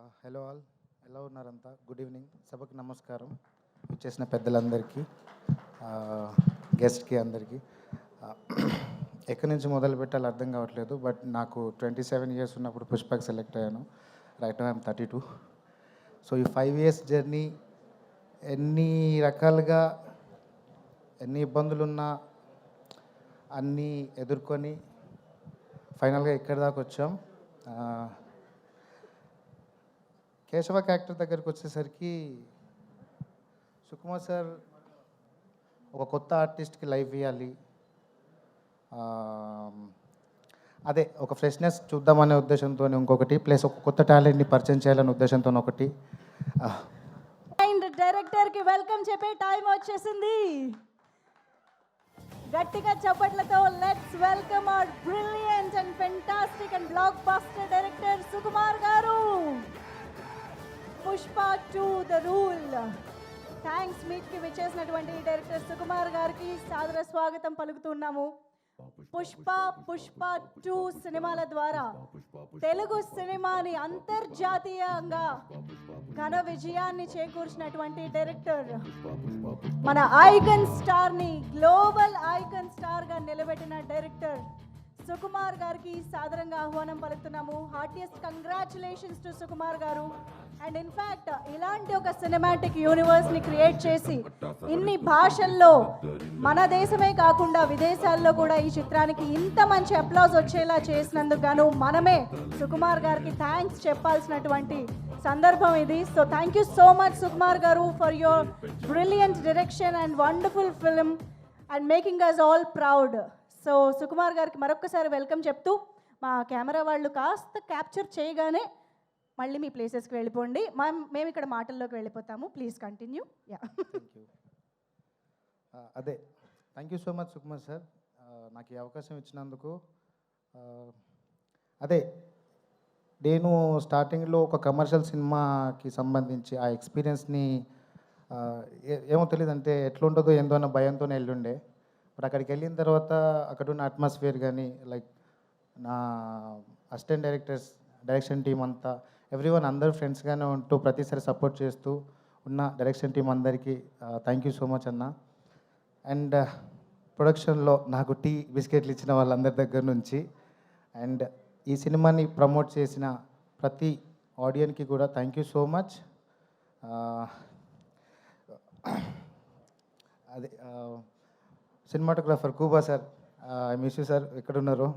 Hello all. ఎలా ఉన్నారంతా? Good evening సభకు నమస్కారం. వచ్చేసిన పెద్దలందరికీ గెస్ట్కి అందరికీ. ఎక్కడి నుంచి మొదలు పెట్టాలి అర్థం కావట్లేదు బట్ నాకు ట్వంటీ సెవెన్ ఇయర్స్ ఉన్నప్పుడు పుష్పకి సెలెక్ట్ అయ్యాను. Right I'm thirty two so ఈ ఫైవ్ ఇయర్స్ జర్నీ ఎన్ని రకాలుగా ఎన్ని ఇబ్బందులున్నా అన్నీ ఎదుర్కొని ఫైనల్గా ఇక్కడి దాకా వచ్చాం? కేశవ క్యారెక్టర్ దగ్గరికి వచ్చేసరికి సుకుమార్ సార్ ఒక కొత్త ఆర్టిస్ట్కి లైఫ్ ఇవ్వాలి అదే ఒక ఫ్రెష్నెస్ చూద్దామనే ఉద్దేశంతో ఇంకొకటి ప్లస్ ఒక కొత్త టాలెంట్ని పరిచయం చేయాలనే ఉద్దేశంతో ఒకటి. అండ్ డైరెక్టర్కి వెల్కమ్ చెప్పే టైం వచ్చేసింది. గట్టిగా చప్పట్లతో let's welcome our brilliant and fantastic and blockbuster director Sukumar garu. Pushpa two the rule. Thanks మీట్కి విచ్చేసినటువంటి డైరెక్టర్ సుకుమార్ గారికి సాదర స్వాగతం పలుకుతున్నాము. పుష్ప పుష్ప టూ సినిమాల ద్వారా తెలుగు సినిమాని అంతర్జాతీయంగా ఘన విజయాన్ని చేకూర్చినటువంటి డైరెక్టర్ మన ఐకన్ స్టార్ని గ్లోబల్ ఐకన్ స్టార్గా నిలబెట్టిన డైరెక్టర్ సుకుమార్ గారికి సాదరంగా ఆహ్వానం పలుకుతున్నాము. Heartiest congratulations to Sukumar garu. And in fact ఇలాంటి ఒక సినిమాటిక్ యూనివర్స్ని క్రియేట్ చేసి ఇన్ని భాషల్లో మన దేశమే కాకుండా విదేశాల్లో కూడా ఈ చిత్రానికి ఇంత మంచి అప్లాజ్ వచ్చేలా చేసినందుకు గాను మనమే సుకుమార్ గారికి థ్యాంక్స్ చెప్పాల్సినటువంటి సందర్భం ఇది. So thank you so much Sukumar garu for your brilliant direction and wonderful film and making us all proud so Sukumar గారికి మరొకసారి వెల్కమ్ చెప్తూ మా కెమెరా వాళ్ళు కాస్త క్యాప్చర్ చేయగానే మళ్ళీ మీ ప్లేసెస్కి వెళ్ళిపోండి. మా మేము ఇక్కడ మాటల్లోకి వెళ్ళిపోతాము. Please continue. యా. యూ అదే. Thank you so much Sukumar sir. నాకు ఈ అవకాశం ఇచ్చినందుకు. అదే. నేను స్టార్టింగ్లో ఒక కమర్షియల్ సినిమాకి సంబంధించి ఆ ఎక్స్పీరియన్స్ని ఏ- ఏమో తెలియదు అంటే ఎట్లుంటుందో ఏందో అన్న భయంతోనే వెళ్ళుండే ఇప్పుడు అక్కడికి వెళ్ళిన తర్వాత అక్కడ ఉన్న అట్మాస్ఫియర్ కానీ లైక్ నా అసిస్టెంట్ డైరెక్టర్స్ డైరెక్షన్ టీం అంతా ఎవ్రీ వన్ అందరూ ఫ్రెండ్స్గానే ఉంటూ ప్రతిసారి సపోర్ట్ చేస్తూ ఉన్న డైరెక్షన్ టీం అందరికీ థ్యాంక్ యూ సో మచ్ అన్న. అండ్ ప్రొడక్షన్లో నాకు టీ బిస్కెట్లు ఇచ్చిన వాళ్ళందరి దగ్గర నుంచి అండ్ ఈ సినిమాని ప్రమోట్ చేసిన ప్రతి ఆడియన్కి కూడా థ్యాంక్ యూ సో మచ్ అదే cinematographer Kuba sir I miss you sir ఎక్కడున్నారు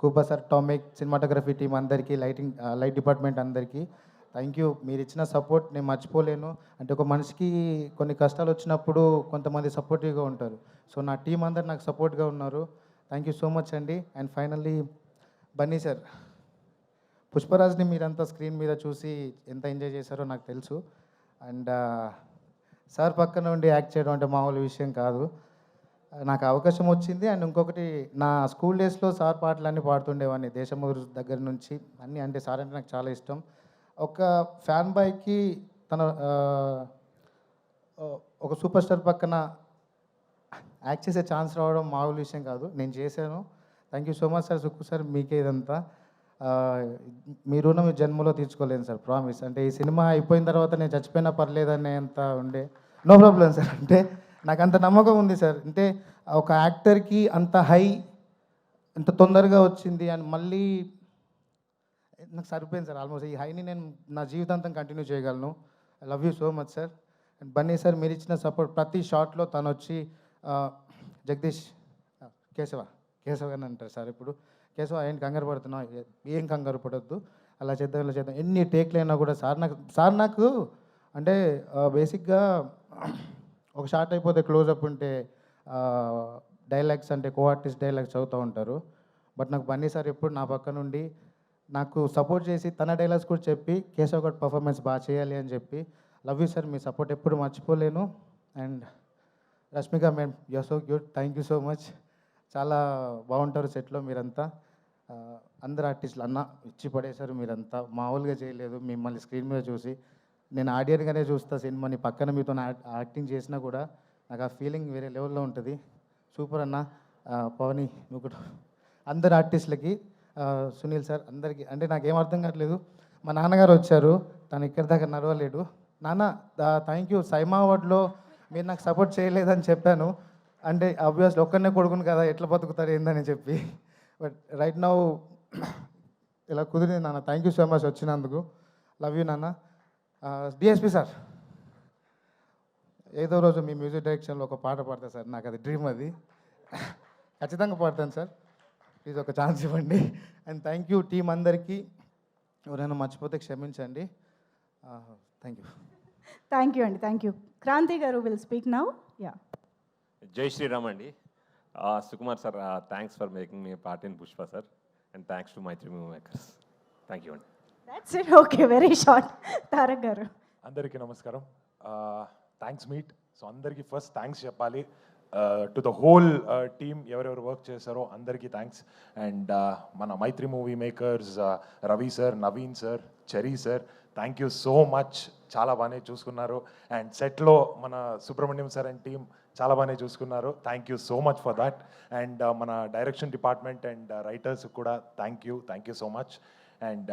కూబా సార్ టామిక్ సినిమాటోగ్రఫీ టీం అందరికీ లైటింగ్ లైట్ డిపార్ట్మెంట్ అందరికీ. థ్యాంక్ యూ మీరు ఇచ్చిన సపోర్ట్ నేను మర్చిపోలేను. అంటే ఒక మనిషికి కొన్ని కష్టాలు వచ్చినప్పుడు కొంతమంది సపోర్టివ్గా ఉంటారు. సో నా టీం అందరు నాకు సపోర్ట్గా ఉన్నారు. థ్యాంక్ యూ సో మచ్ అండి. అండ్ ఫైనల్లీ బన్నీ సార్ పుష్పరాజ్ని మీరంతా స్క్రీన్ మీద చూసి ఎంత ఎంజాయ్ చేశారో నాకు తెలుసు. అండ్ సార్ uh, పక్కన ఉండి యాక్ట్ చేయడం అంటే మామూలు విషయం కాదు. నాకు అవకాశం వచ్చింది. అండ్ ఇంకొకటి నా స్కూల్ డేస్లో సార్ పాటలన్నీ పాడుతుండేవాడిని దేశమూరు దగ్గర నుంచి. అన్నీ అంటే సార్ అంటే నాకు చాలా ఇష్టం. ఒక ఫ్యాన్ బాయ్కి తన ఒక సూపర్ స్టార్ పక్కన యాక్ట్ చేసే ఛాన్స్ రావడం మామూలు విషయం కాదు. నేను చేశాను. Thank you so much sir Sukku sir మీకే ఇదంతా. ఆ, మీ రుణం జన్మలో తీర్చుకోలేను సార్ ప్రామిస్. అంటే ఈ సినిమా అయిపోయిన తర్వాత నేను చచ్చిపోయినా పర్లేదనే అంత ఉండే నో ప్రాబ్లం సార్. అంటే నాకు అంత నమ్మకం ఉంది సార్. అంటే ఒక యాక్టర్కి అంత హై అంత తొందరగా వచ్చింది అని మళ్ళీ నాకు సరిపోయింది సార్ ఆల్మోస్ట్. ఈ హైని నేను నా జీవితాంతం కంటిన్యూ చేయగలను. I love you so much sir and Bunny sir మీరు ఇచ్చిన సపోర్ట్ ప్రతి షాట్లో తను వచ్చి జగదీష్ కేశవ కేశవ అని అంటారు సార్ ఇప్పుడు. కేశవ ఏం కంగారు పడుతున్నావు? ఏం కంగారు పడొద్దు. అలా చేద్దాం ఇలా చేద్దాం. ఎన్ని టేక్లు అయినా కూడా సార్ నాకు సార్ నాకు అంటే బేసిక్గా ఒక షార్ట్ అయిపోతే క్లోజప్ ఉంటే డైలాగ్స్ అంటే కో ఆర్టిస్ట్ డైలాగ్స్ చదువుతూ ఉంటారు. బట్ నాకు బన్నీ సార్ ఎప్పుడు నా పక్క నుండి నాకు సపోర్ట్ చేసి తన డైలాగ్స్ కూడా చెప్పి కేశవ్ గౌడ్ పర్ఫార్మెన్స్ బాగా చేయాలి అని చెప్పి లవ్ యూ సార్ మీ సపోర్ట్ ఎప్పుడు మర్చిపోలేను. And Rashmika madam you're so good thank you so much. చాలా బాగుంటారు సెట్లో మీరంతా. అందరు ఆర్టిస్టులు అన్న ఇచ్చి పడేశారు మీరంతా. మామూలుగా చేయలేదు మిమ్మల్ని స్క్రీన్ మీద చూసి నేను ఆడియన్గానే చూస్తా సినిమాని. పక్కన మీతో యాక్టింగ్ చేసినా కూడా నాకు ఆ ఫీలింగ్ వేరే లెవెల్లో ఉంటుంది. సూపర్ అన్న. పవని నువ్వు కూడా అందరు ఆర్టిస్టులకి సునీల్ సార్ అందరికీ అంటే నాకు ఏం అర్థం కావట్లేదు. మా నాన్నగారు వచ్చారు. తను ఇక్కడి దాకా నడవలేడు. నాన్న థ్యాంక్ యూ సైమా అవార్డ్లో మీరు నాకు సపోర్ట్ చేయలేదని చెప్పాను. అంటే అబ్వియస్లీ ఒక్కడనే కొడుకును కదా ఎట్లా బతుకుతారు ఏందని చెప్పి. బట్ రైట్ నౌ ఇలా కుదిరింది నాన్న. థ్యాంక్ యూ సో మచ్ వచ్చినందుకు. లవ్ యూ నాన్న. DSP sir. ఏదో రోజు మీ మ్యూజిక్ డైరెక్షన్లో ఒక పాట పాడతా సార్. నాకు అది డ్రీమ్ అది. ఖచ్చితంగా పాడతాను సార్. ప్లీజ్ ఒక ఛాన్స్ ఇవ్వండి. అండ్ థ్యాంక్ యూ టీం అందరికీ. ఎవరైనా మర్చిపోతే క్షమించండి. Thank you. థ్యాంక్ యూ అండి. Thank you. Kranti garu will speak now. Yeah. Jai Shriram అండి. Sukumar sir thanks for making me part in Pushpa sir and thanks to Mythri movie makers thank you అండి. That's it okay very short Tarak garu అందరికీ నమస్కారం. Thanks meet so అందరికీ first thanks చెప్పాలి. To the whole team ఎవరెవరు work చేశారో అందరికీ thanks and మన Mythri movie makers Ravi sir Naveen sir Cherry sir thank you so much చాలా బాగానే చూసుకున్నారు. అండ్ సెట్లో మన సుబ్రహ్మణ్యం సార్ అండ్ టీం చాలా బాగానే చూసుకున్నారు. Thank you so much for that and మన డైరెక్షన్ డిపార్ట్మెంట్ అండ్ రైటర్స్ కూడా thank you thank you so much and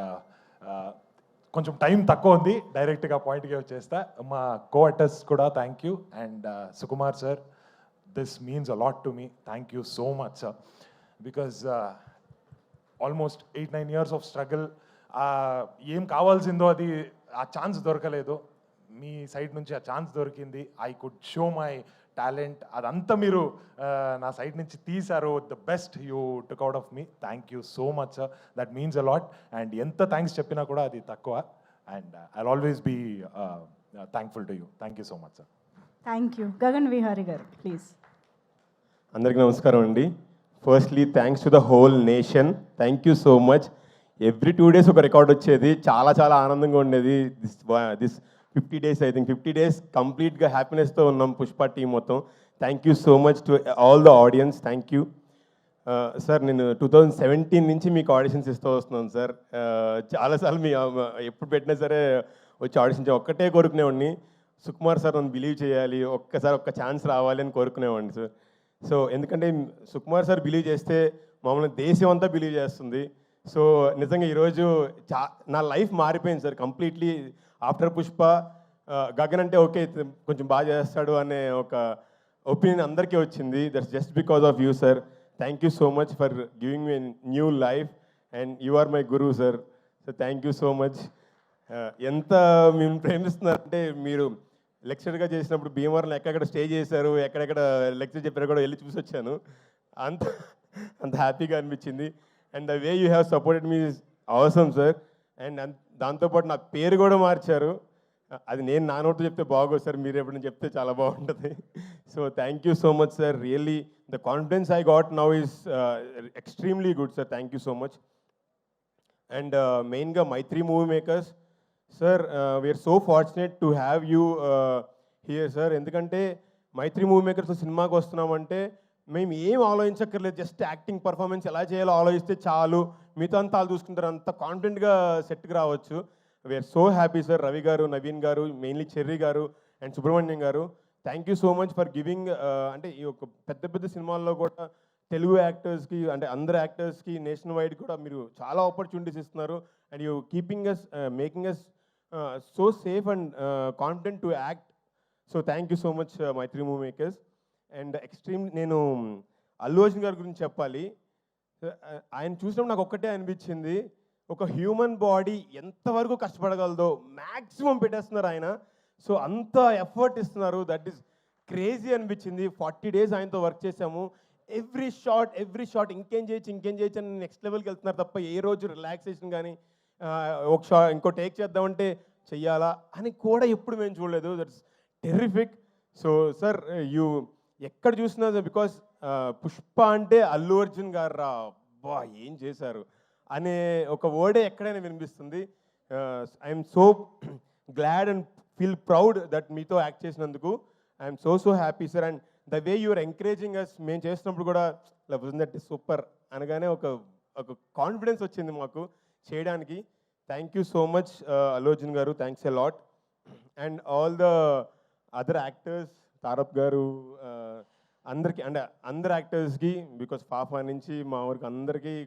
కొంచెం టైం తక్కువ ఉంది డైరెక్ట్గా పాయింట్గా వచ్చేస్తా. మా కోఆర్టర్స్ కూడా thank you and Sukumar sir this means a lot to me thank you so much sir because almost eight nine years of struggle ఏం కావాల్సిందో అది ఆ ఛాన్స్ దొరకలేదు. మీ సైడ్ నుంచి ఆ ఛాన్స్ దొరికింది. I could show my talent అదంతా మీరు నా సైడ్ నుంచి తీశారు. The best you took out of me thank you so much sir that means a lot and ఎంత థ్యాంక్స్ చెప్పినా కూడా అది తక్కువ. And I always be thankful to you thank you so much sir thank you Gagan Vihari garu please అందరికీ నమస్కారం అండి. Firstly thanks to the whole nation thank you so much every two days ఒక record వచ్చేది. చాలా చాలా ఆనందంగా ఉండేది. This this fifty days I think fifty days కంప్లీట్గా హ్యాపీనెస్తో ఉన్నాం పుష్ప టీం మొత్తం. Thank you so much to all the audience thank you sir నేను టూ థౌజండ్ సెవెంటీన్ నుంచి మీకు ఆడిషన్స్ ఇస్తూ వస్తున్నాను సార్ uh, చాలాసార్లు మీ ఎప్పుడు పెట్టినా సరే వచ్చి ఆడిషన్ ఒక్కటే కోరుకునేవాడిని. సుకుమార్ సార్ నన్ను బిలీవ్ చేయాలి ఒక్కసారి ఒక్క ఛాన్స్ రావాలి అని కోరుకునేవాడిని సార్ సో ఎందుకంటే సుకుమార్ సార్ బిలీవ్ చేస్తే మమ్మల్ని దేశం అంతా బిలీవ్ చేస్తుంది. సో నిజంగా ఈరోజు చా నా లైఫ్ మారిపోయింది sir completely after Pushpa Gagan అంటే ఓకే కొంచెం బాగా చేస్తాడు అనే ఒక ఒపీనియన్ అందరికీ వచ్చింది. That's just because of you sir thank you so much for giving me new life and you are my గురువు sir so thank you so much ఎంత మేము ప్రేమిస్తున్నారంటే మీరు లెక్చర్గా చేసినప్పుడు భీమవరంలో ఎక్కడెక్కడ స్టే చేశారు ఎక్కడెక్కడ లెక్చర్ చెప్పారు కూడా వెళ్ళి చూసి వచ్చాను. అంత అంత హ్యాపీగా అనిపించింది. And the way you have supported మీ అవసరం సార్ అండ్ అంత దాంతోపాటు నా పేరు కూడా మార్చారు. అది నేను నా నోట్లో చెప్తే బాగోదు సార్ మీరు ఎప్పుడైనా చెప్తే చాలా బాగుంటుంది. So thank you so much sir really the confidence I got now is extremely good sir thank you so much. And మెయిన్గా Mythri movie makers sir we're so fortunate to have you here sir. ఎందుకంటే Mythri movie makers సినిమాకి వస్తున్నామంటే మేము ఏం ఆలోచించక్కర్లేదు just acting performance ఎలా చేయాలో ఆలోచిస్తే చాలు. మిగతా అంతా వాళ్ళు చూసుకుంటారు అంత కాన్ఫిడెంట్గా సెట్కి రావచ్చు. We're so happy sir Ravi garu Naveen garu mainly Cherry garu and Subrahmanyam garu. Thank you so much for giving అంటే ఈ యొక్క పెద్ద పెద్ద సినిమాల్లో కూడా తెలుగు యాక్టర్స్కి అంటే అందరు యాక్టర్స్కి నేషనల్ వైడ్ కూడా మీరు చాలా ఆపర్చునిటీస్ ఇస్తున్నారు. And you keeping us making us so safe and confident to act so thank you so much Mythri movie makers and extreme నేను అల్లు అర్జున్ గారి గురించి చెప్పాలి. ఆయన చూసినప్పుడు నాకు ఒక్కటే అనిపించింది. ఒక హ్యూమన్ బాడీ ఎంతవరకు కష్టపడగలదో మ్యాక్సిమం పెట్టేస్తున్నారు ఆయన. సో అంత ఎఫర్ట్ ఇస్తున్నారు. దట్ ఈస్ క్రేజీ అనిపించింది. ఫార్టీ డేస్ ఆయనతో వర్క్ చేసాము ఎవ్రీ షాట్ ఎవ్రీ షాట్ ఇంకేం చేయొచ్చు ఇంకేం చేయొచ్చు అని నెక్స్ట్ లెవెల్కి వెళ్తున్నారు తప్ప ఏ రోజు రిలాక్సేషన్ కానీ ఒక షా ఇంకో టేక్ చేద్దామంటే చెయ్యాలా అని కూడా ఎప్పుడు మేము చూడలేదు. That's terrific so sir you ఎక్కడ చూసినా బికాస్ పుష్ప అంటే అల్లు అర్జున్ గారు రా బా ఏం చేశారు? అనే ఒక వర్డే ఎక్కడైనా వినిపిస్తుంది. I'm so glad and feel proud that మీతో యాక్ట్ చేసినందుకు. I'm so so happy sir and the way you're encouraging us మేము చేసినప్పుడు కూడా దట్ సూపర్ అనగానే ఒక ఒక కాన్ఫిడెన్స్ వచ్చింది మాకు చేయడానికి. Thank you so much Allu Arjun garu. Thanks a lot and all the other actors తారప్ గారు అందరికీ అంటే అందరు యాక్టర్స్కి బికాస్ పాప నుంచి మా ఊరికి అందరికీ